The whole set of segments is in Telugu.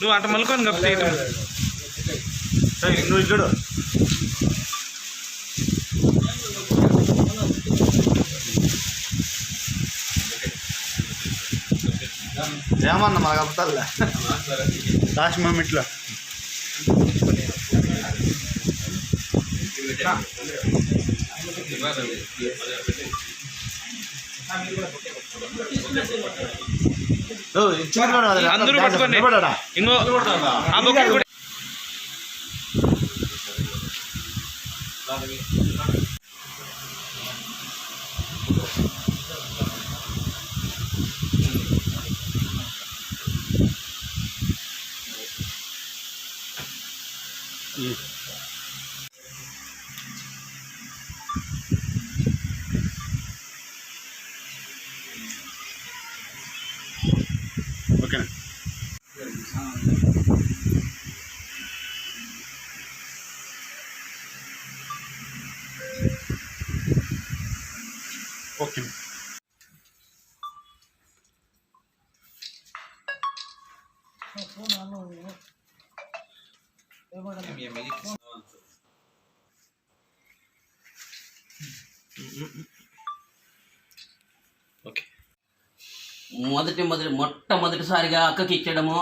నువ్వు అటు మలుకొని కప్పితే నువ్వు ఇక్కడ ఏమన్న మా అబద్ధాలే లాస్ట్ మూమెంట్లో అందరూ పట్టుకోండి. ఇంకో ఆ బొకే కూడా ఓకే ఓకే. మొదటి మొదటి మొట్టమొదటిసారిగా అక్కకి ఇచ్చడము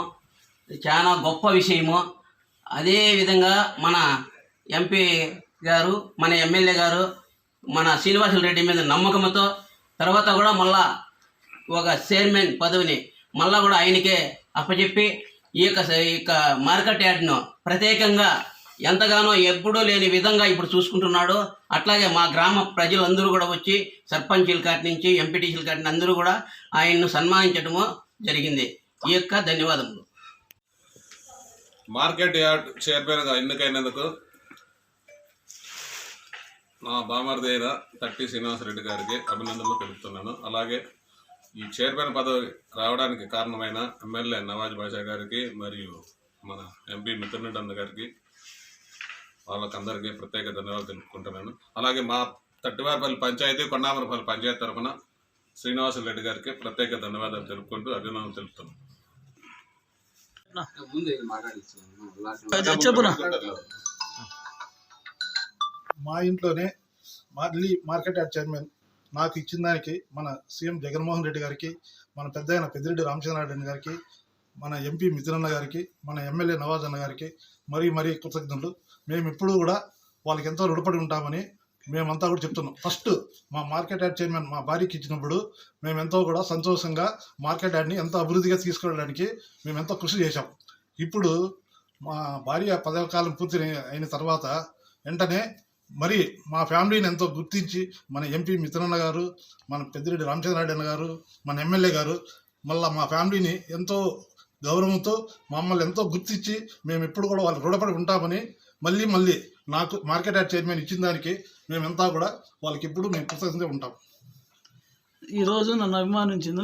చాలా గొప్ప విషయము. అదే విధంగా మన ఎంపీ గారు మన ఎమ్మెల్యే గారు మన శ్రీనివాసులు రెడ్డి మీద నమ్మకంతో తర్వాత కూడా మళ్ళా ఒక చైర్మన్ పదవిని మళ్ళా కూడా ఆయనకే అప్పచెప్పి ఈ యొక్క ఈ యొక్క మార్కెట్ యార్డ్ను ప్రత్యేకంగా ఎంతగానో ఎప్పుడూ లేని విధంగా ఇప్పుడు చూసుకుంటున్నాడు. అట్లాగే మా గ్రామ ప్రజలందరూ కూడా వచ్చి సర్పంచుల కాటి నుంచి ఎంపీటీసీల కాటి నుంచి అందరూ కూడా ఆయన్ను సన్మానించడము జరిగింది. ఈ యొక్క ధన్యవాదములు. మార్కెట్ యార్డ్ చైర్మన్గా ఎన్నికైనందుకు నా బామర్ది అయిన తట్టి శ్రీనివాసరెడ్డి గారికి అభినందనలు తెలుపుతున్నాను. అలాగే ఈ చైర్మన్ పదవి రావడానికి కారణమైన ఎమ్మెల్యే నవాజ్ బాషా గారికి మరియు మన ఎంపీ మిత్రునరెడ్డి అన్న గారికి వాళ్ళకందరికీ ప్రత్యేక ధన్యవాదాలు తెలుపుకుంటున్నాను. అలాగే మా తట్టివారిపల్లి పంచాయతీ కొండామరపల్లి పంచాయతీ తరఫున శ్రీనివాసరెడ్డి గారికి ప్రత్యేక ధన్యవాదాలు తెలుపుకుంటూ అభినందనలు తెలుపుతున్నాను. మా ఇంట్లోనే మళ్ళీ మార్కెట్ యార్డ్ చైర్మన్ నాకు ఇచ్చిన దానికి మన సీఎం జగన్మోహన్ రెడ్డి గారికి మన పెద్ద అయిన పెద్దిరెడ్డి రామచంద్రారెడ్డి గారికి మన ఎంపీ మిథునన్న గారికి మన ఎమ్మెల్యే నవాజ్ అన్న గారికి మరీ మరీ కృతజ్ఞతలు. మేము ఇప్పుడు కూడా వాళ్ళకి ఎంతో రుణపడి ఉంటామని మేమంతా కూడా చెప్తున్నాం. ఫస్ట్ మా మార్కెట్ యాడ్ చైర్మన్ మా భార్యకి ఇచ్చినప్పుడు మేము ఎంతో కూడా సంతోషంగా మార్కెట్ యాడ్ని ఎంతో అభివృద్ధిగా తీసుకెళ్ళడానికి మేము ఎంతో కృషి చేశాం. ఇప్పుడు మా భార్య పదవ కాలం పూర్తి అయిన తర్వాత వెంటనే మరి మా ఫ్యామిలీని ఎంతో గుర్తించి మన ఎంపీ మిత్రన్న గారు మన పెద్దిరెడ్డి రామచంద్రారెడ్డి అన్న గారు మన ఎమ్మెల్యే గారు మళ్ళీ మా ఫ్యామిలీని ఎంతో గౌరవంతో మమ్మల్ని ఎంతో గుర్తించి మేము ఎప్పుడు కూడా వాళ్ళు రుణపడి ఉంటామని మళ్ళీ మళ్ళీ నాకు మార్కెట్ యార్డ్ చైర్మన్ ఇచ్చిన దానికి మేమంతా కూడా వాళ్ళకి ఎప్పుడు మేము కృతజ్ఞత ఉంటాం. ఈరోజు నన్ను అభిమానించింది